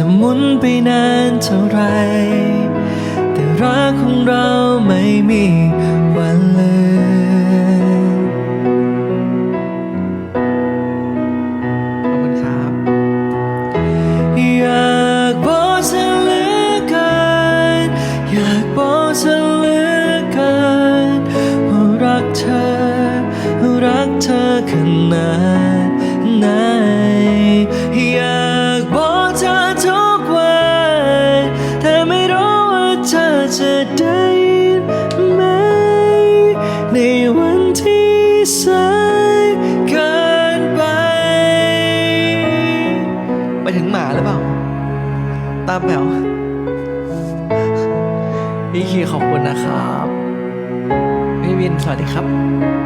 จะหมุนไปนานเท่าไร แต่รักของเราไม่มี สวัสดีครับ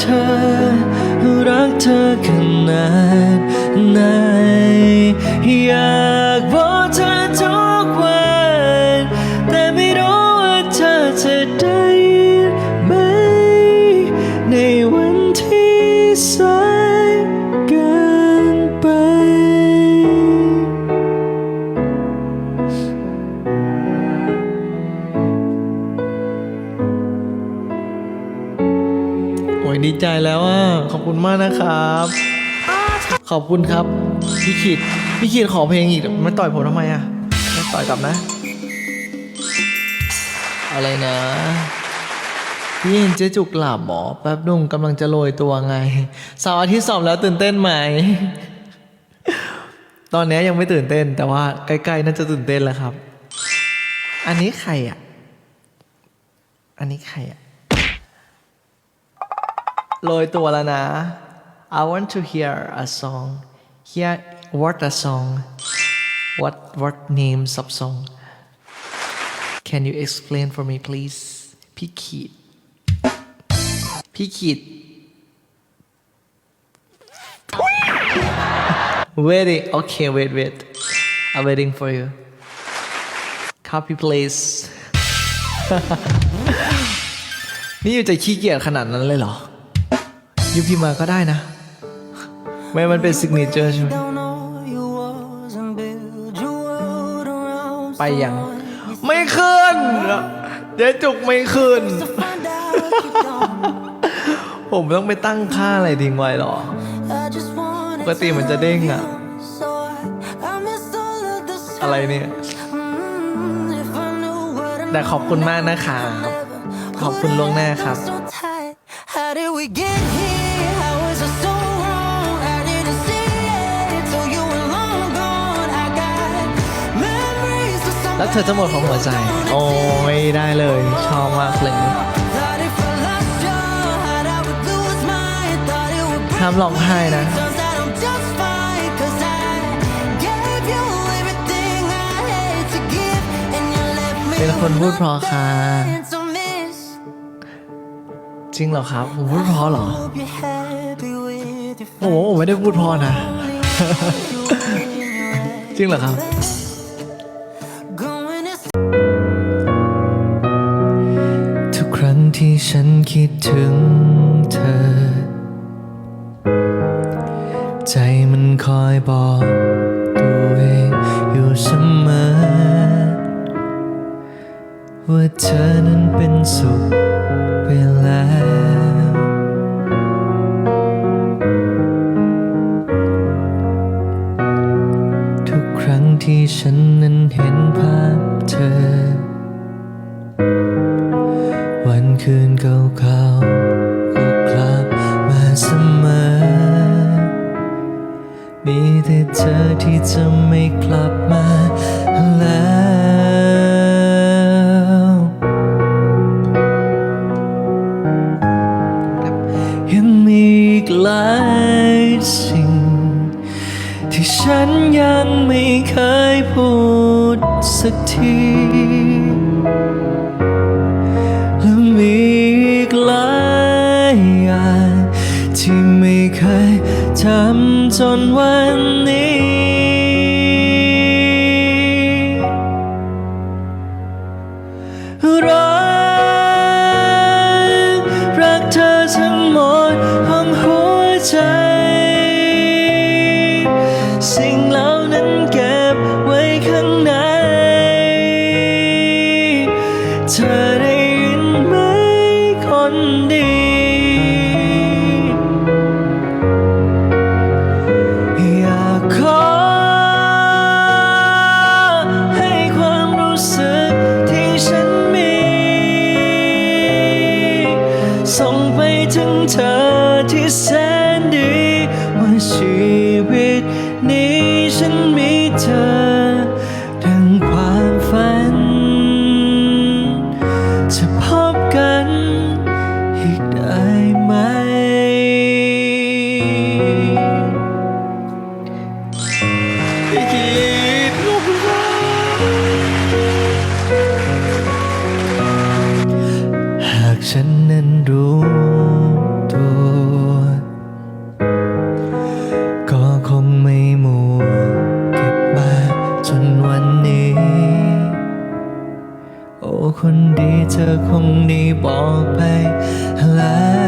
ว่ารักเธอรัก คุณมากนะครับ ขอบคุณครับพี่ขีดพี่ขีดขอเพลงอีกมาต่อยผมทำไมอะไม่ต่อยกลับนะ อะไรนะพี่เห็นเจ๊จุกหลับหมอแป๊บนุ่งกำลังจะโรยตัวไงเสาร์อาทิตย์สอบแล้วตื่นเต้นไหม ตอนนี้ยังไม่ตื่นเต้น แต่ว่าใกล้ๆน่าจะตื่นเต้นแล้วครับ อันนี้ใครอะ อันนี้ใครอะ โรยตัวแล้วนะ I want to hear a song hear what a song what what names of song can you explain for me please พี่ขีด พี่ขีด waiting okay wait wait I'm waiting for you copy please นี่อยู่จะขี้เกียจขนาดนั้นเลยเหรอ ยูพีมาก็ได้นะ ไม่มันเป็นซิกเนเจอร์ใช่ไหมไปยัง ไม่ขึ้นเจ๊จุกไม่ขึ้น ผมต้องไปตั้งค่าอะไรทิ้งไว้หรอ ปกติมันจะเด้งอะอะไรเนี่ยแต่ขอบคุณมากนะครับ ขอบคุณล่วงหน้าครับ memories of แล้วเธอจะหมดของหัวใจ โอ้ไม่ได้เลย ชอบมากเลย Thought if I lost your heart, I would lose mine. Thought it would break ห้ามร้องไห้นะ Turns out I'm just fine. Cause I gave you everything I had to give. And you left me เป็นคนพูดเพราะค่ะ nothing to miss. จริงเหรอครับผมพูดเพราะเหรอ Hope you're happy with your โอ้โหผมไม่ได้พูดเพราะนะ จริงเหรอครับ คิดถึง คนดีเธอคงได้บอกไปแล้ว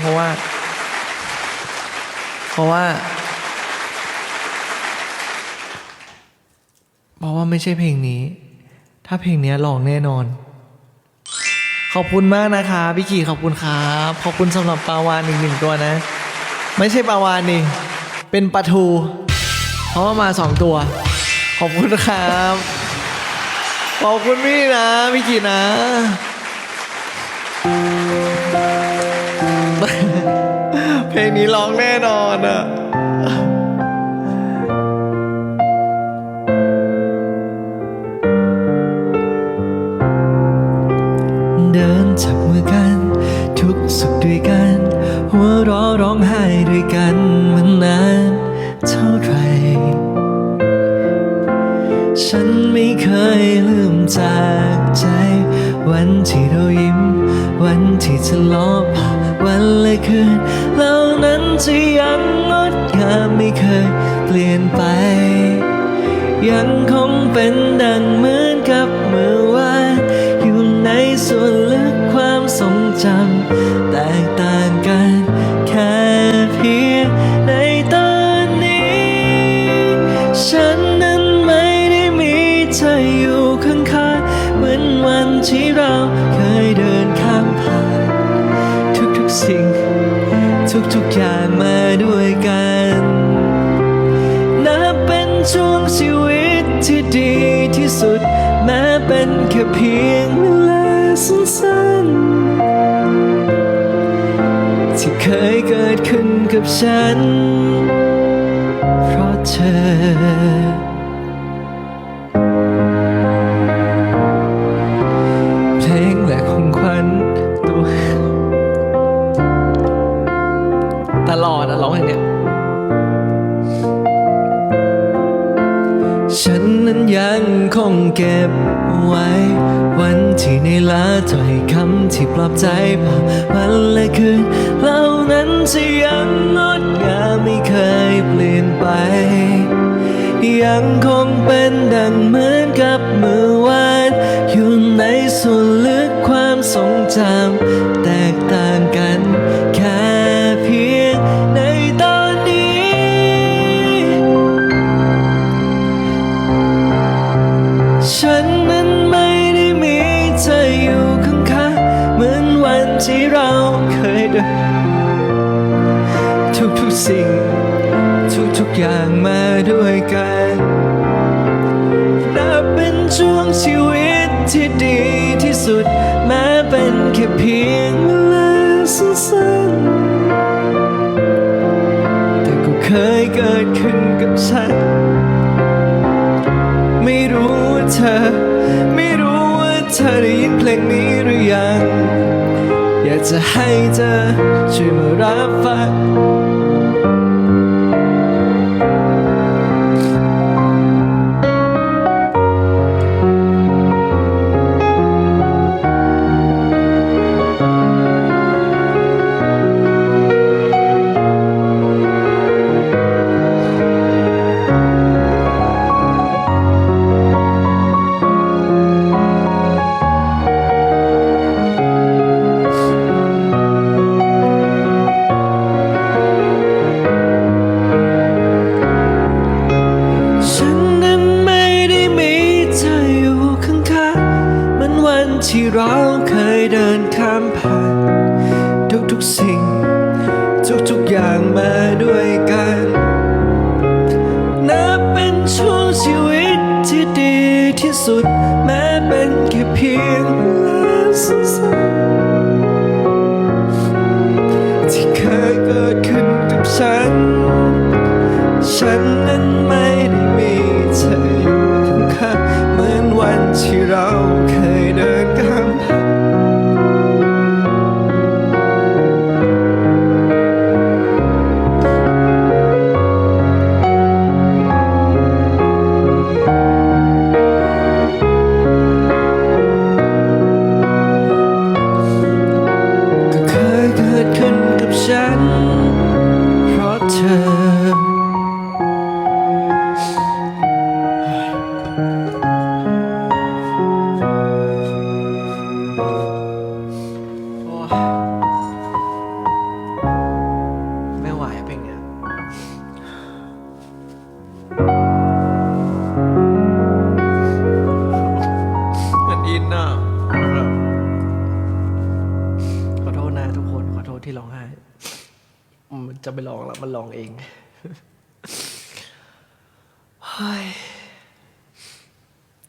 เพราะว่า เพราะว่า เพราะว่าไม่ใช่เพลงนี้ ถ้าเพลงนี้ยร้องแน่นอน ขอบคุณมากนะคะพี่ขี่ขอบคุณครับขอบคุณสำหรับปลาวานอีกหนึ่งตัวนะ ไม่ใช่ปลาวานนี่เป็นปลาทู เพราะว่ามาสองตัว ขอบคุณครับขอบคุณพี่นะพี่ขี่นะ แน่นอนอะเดินจับมือกัน ทุกสุขด้วยกันหัวเราะร้องไห้ด้วยกันมันนานเท่าไหรฉันไม่เคยลืมจากใจ วันที่เรายิ้ม วันที่ทะเลาะวันและคืน จะยังงดงามไม่เคยเปลี่ยนไป ยังคงเป็นดังเหมือ กับฉัน เพราะเธอเพลงและของขวัญตัวตลอดอะร้องอย่างเนี้ยฉันนั้นยังคงเก็บไว้ วันที่ในลาถ้อยคำที่ปลอบใจผ่านวันและคืนเหล่านั้นจะยังงดงามไม่เคยเปลี่ยนไป ยังคงเป็นดังเหมือนกับเมื่อวาน อยู่ในส่วนลึกความทรงจำ สิ่ง ทุกๆอย่างมาด้วยกันนับเป็นช่วงชีวิตที่ดีที่สุด แม้เป็นแค่เพียงเวลาสั้นๆแต่ก็เคยเกิดขึ้นกับฉัน ไม่รู้ว่าเธอ ไม่รู้ว่าเธอได้ยินเพลงนี้หรือยัง อยากจะให้เธอช่วยมารับฟัง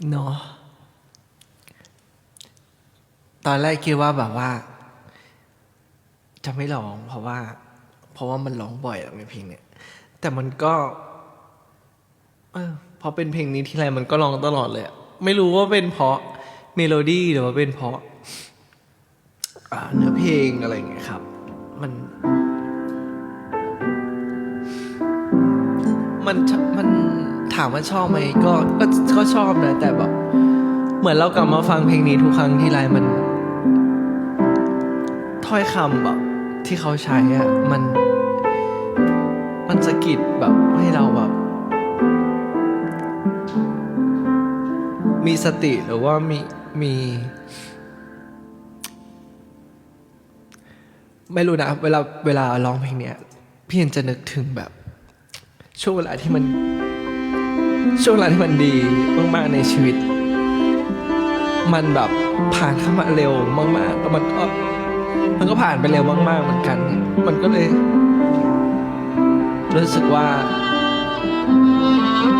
เนาะตอนแรกคิดว่าแบบว่า จะไม่ร้อง เพราะว่า เพราะว่ามันร้องบ่อยแล้วในเพลงเนี่ยแต่มันก็เออพอเป็นเพลงนี้ทีไรมันก็ร้องตลอดเลยไม่รู้ว่าเป็นเพราะเมโลดี้หรือว่าเป็นเพราะเนื้อเพลงอะไรอย่างเงี้ยครับ มัน มันมันามว่าชอบไหมก็ก็ก็ชอบนะแต่แบบเหมือนเรากลับมาฟังเพลงนี้ทุกครั้งที่ไรมัน ถ้อยคำแบบที่เขาใช้อะมัน มันสะกิดแบบให้เราแบบ มีสติหรือว่ามีมีไม่รู้นะเวลาเวลาร้องเพลงเนี้ยพี่เห็นจะนึกถึงแบบ ช่วงเวลาที่มัน ช่วงเวลาที่มันดีมากๆในชีวิต มันแบบผ่านเข้ามาเร็วมากๆแล้วมันก็มันก็ผ่านไปเร็วมาก ๆ เหมือนกัน มันก็เลย รู้สึกว่า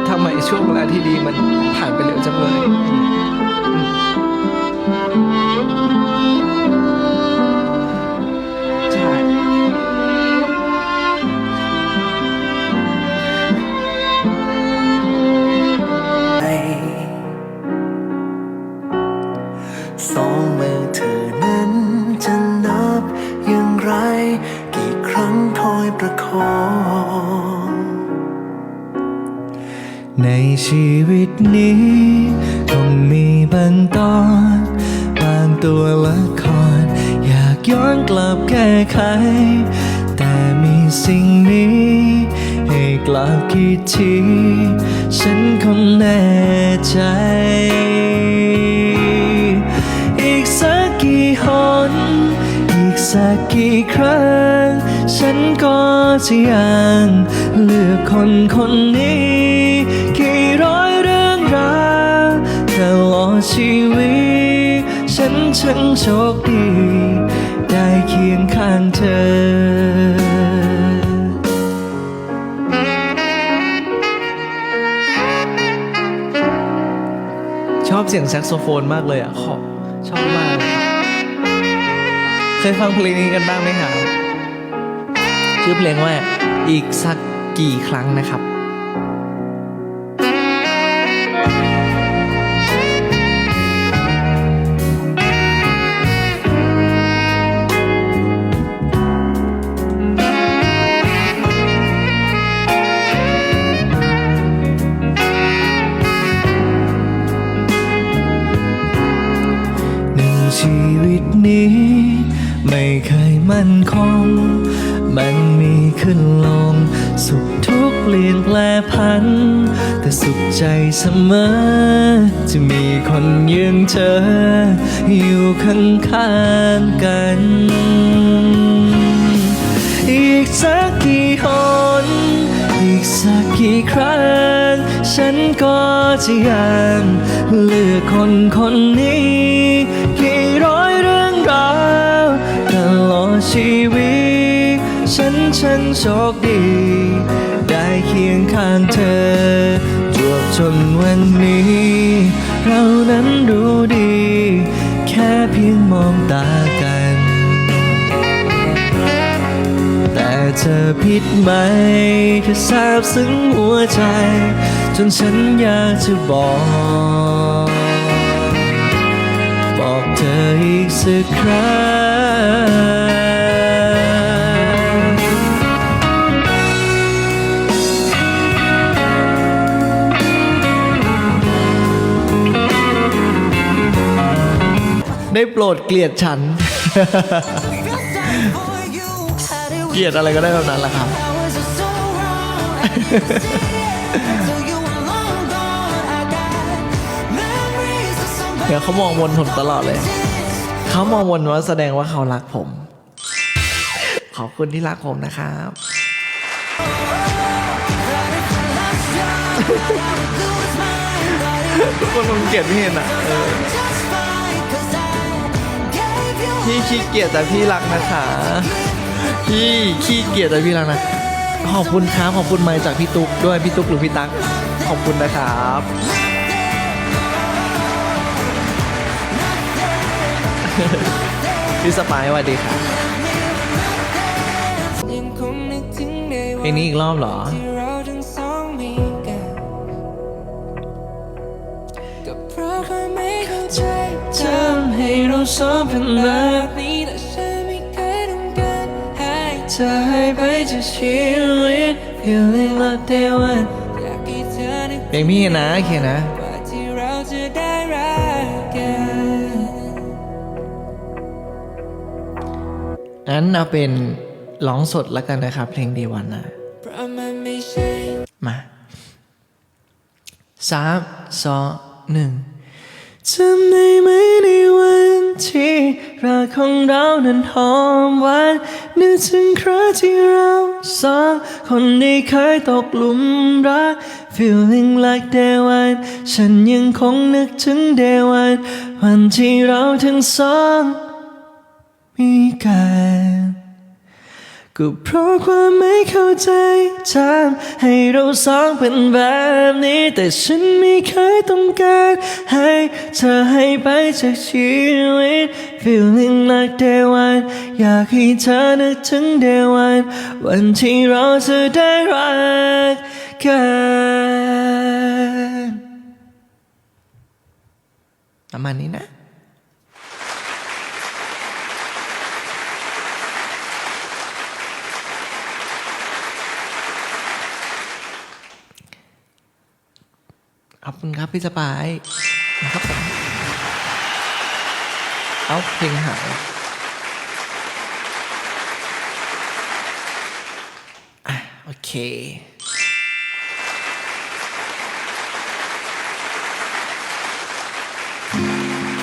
ทำไมช่วงเวลาที่ดีมันผ่านไปเร็วจังเลย ในชีวิตนี้คงมีบางตอนบางตัวละคร อยากย้อนกลับแก้ไข แต่มีสิ่งนี้ ให้กลับคิดทีฉันคงแน่ใจ อีกสักกี่หนอีกสักกี่ครั้ง ฉันก็จะยังเลือกคนคนนี้ โชคดี ได้เคียงข้างเธอชอบเสียงแซกโซโฟนมากเลยอะขอชอบมากเลยเคยฟังเพลงนี้กันบ้างไหมครับชื่อเพลงว่าอีกสักกี่ครั้งนะครับ มั่นคง มันมีขึ้นลง สุขทุกข์เปลี่ยนแปลพัน แต่สุขใจเสมอ จะมีคนยืงเธอ อยู่ข้างๆกัน อีกสักกี่หนอีกสักกี่ครั้ง ฉันก็จะยังเลือกคนคนนี้ ฉันโชคดี ได้เคียงข้างเธอจวบจนวันนี้ เรานั้นรู้ดี แค่เพียงมองตากัน แต่เธอผิดไหมเธอทราบซึ้งหัวใจ จนฉันอยากจะบอก บอกเธออีกสักครั้ง ได้โปรดเกลียดฉัน Feel sorry for you. How did เก we ลียดอะไรก็ได้แบบนั้นแหละครับ Hours are so wrong. I didn't see it till you were long gone. I got memories of somebody เดี๋ยวเขามองวนผมตลอดเลย เขามองวนว่าแสดงว่าเขารักผม ขอบคุณที่รักผมนะครับทุกคนคงเกลียดพี่เห็นอะ พี่ขี้เกียจแต่พี่รักนะคะ พี่ขี้เกียจแต่พี่รักนะ ขอบคุณครับขอบคุณไมค์จากพี่ตุ๊กด้วยพี่ตุ๊กหรือพี่ตั๊กขอบคุณนะครับพี่สปายสวัสดีครับยังคงนึกถึงในเพลงนนี้อีกรอบเหรอ ให้เราสองเป็นแบบนี้แต่ฉันไม่เคยต้องการให้เธอหายไปจากชีวิต feeling like day one อยากให้เธอนึกเพลงพี่นะโอเคนะ ว่าที่เราจะได้รักกัน งั้นเอาเป็นร้องสดแล้วกันนะครับ เพลงดีวันนะ เพราะมันไม่ใช่ มาสามสองหนึ่ง จำได้ไหมในวันที่รักของเรานั้นหอมหวานนึกถึงครั้งที่เราสองคนได้เคยตกหลุมรัก feeling like day one ฉันยังคงนึกถึง day one วันที่เราทั้งสองมีกัน ก็เพราะความไม่เข้าใจทำให้เราสองเป็นแบบนี้ แต่ฉันไม่เคยต้องการให้เธอให้ไปจากชีวิต feeling like day one อยากให้เธอนึกถึง day one วันที่เราจะได้รักกันประมาณนี้นะ ขอบคุณครับพี่สปายนะครับผมเอาเพลงหายอะโอเค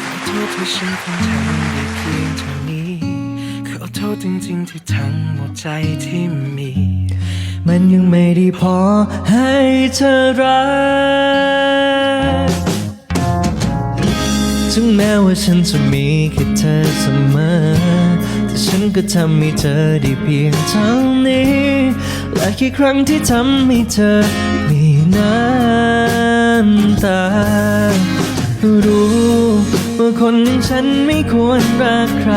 ขอโทษที่ฉันคงทำได้เพียงเท่านี้ขอโทษจริงๆที่ทั้งหมดใจที่มี มันยังไม่ได้พอให้เธอรัก ถึงแม้ว่าฉันจะมีแค่เธอเสมอ แต่ฉันก็ทำให้เธอได้เพียงเท่านี้ และแค่ครั้งที่ทำให้เธอมีน้ำตา รู้ว่าคนอย่างฉันไม่ควรรักใคร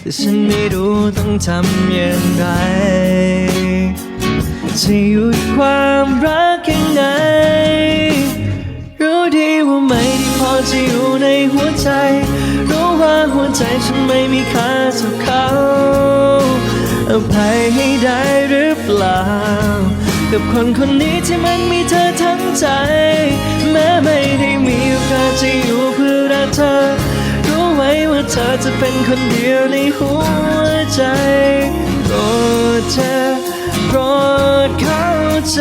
แต่ฉันไม่รู้ต้องทำอย่างไรจะหยุดความรักยังไง จะอยู่ในหัวใจ รู้ว่าหัวใจฉันไม่มีค่าเท่าเขาอภัยให้ได้หรือเปล่า กับคนคนนี้ที่มันมีเธอทั้งใจ แม้ไม่ได้มีโอกาสจะอยู่เพื่อรักเธอ รู้ไว้ว่าเธอจะเป็นคนเดียวในหัวใจโปรดเธอโปรดเข้าใจ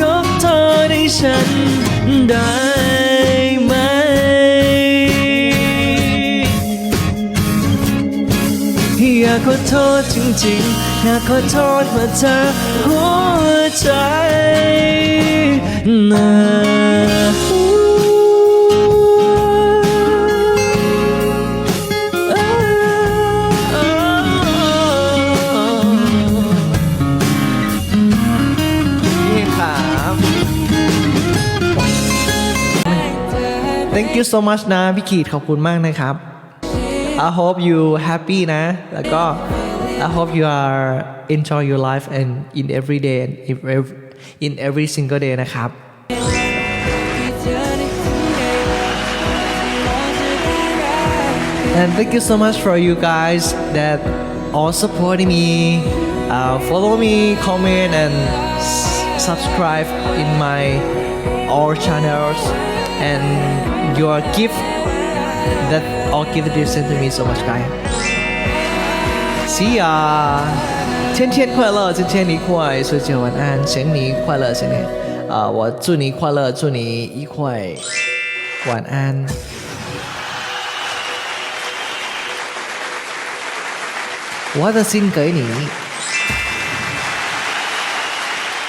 ยกโทษให้ฉันได้ อยากขอโทษจริงๆ อยากขอโทษว่าเธอหัวใจนะนี่ครับ Thank you so much นะพี่ขีดขอบคุณมากนะครับ I hope you happy นะ แล้วก็ I hope you are enjoy your life and in every day and in every, in every single day นะครับ And thank you so much for you guys that all supporting me, uh, follow me, comment, and s- subscribe in my all channels, and your gift that all give this to me so much, guys. See ya！天天快乐，今天你快，睡觉晚安，新年快乐，新年啊、我祝你快乐，祝你愉快，晚安。我的心给你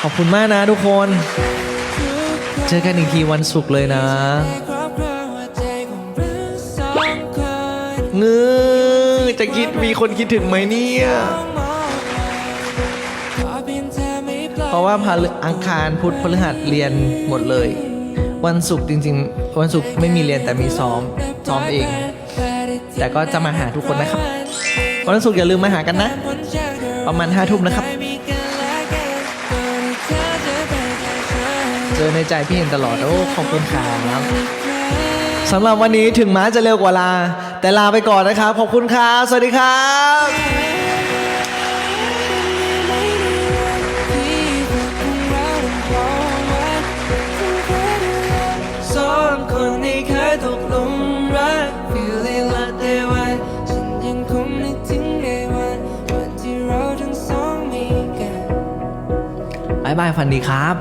ขอบคุณมากนะทุกคน เจอกันอีกทีวันศุกร์เลยนะ เงคนเงอจะคิดมีคนคิดถึงไหมเนี่ย เพราะว่าพฤอังคารพุธพฤหัสเรียนหมดเลย วันศุกร์จริง ๆ วันศุกร์ไม่มีเรียนแต่มีซ้อมซ้อมเอง แต่ก็จะมาหาทุกคนนะครับ วันศุกร์อย่าลืมมาหากันนะ ประมาณห้าทุ่มนะครับ เจอในใจพี่เห็นตลอด โอ้ขอบคุณครับสำหรับวันนี้ถึงม้าจะเร็วกว่าลา แต่ลาไปก่อนนะครับ ขอบคุณครับ สวัสดีครับสองคนที่เคยตกหลุมรัก Feeling like they were ฉันยังคงนึกถึงในวันวันที่เราทั้งสองมีกันบายบายฝันดีครับ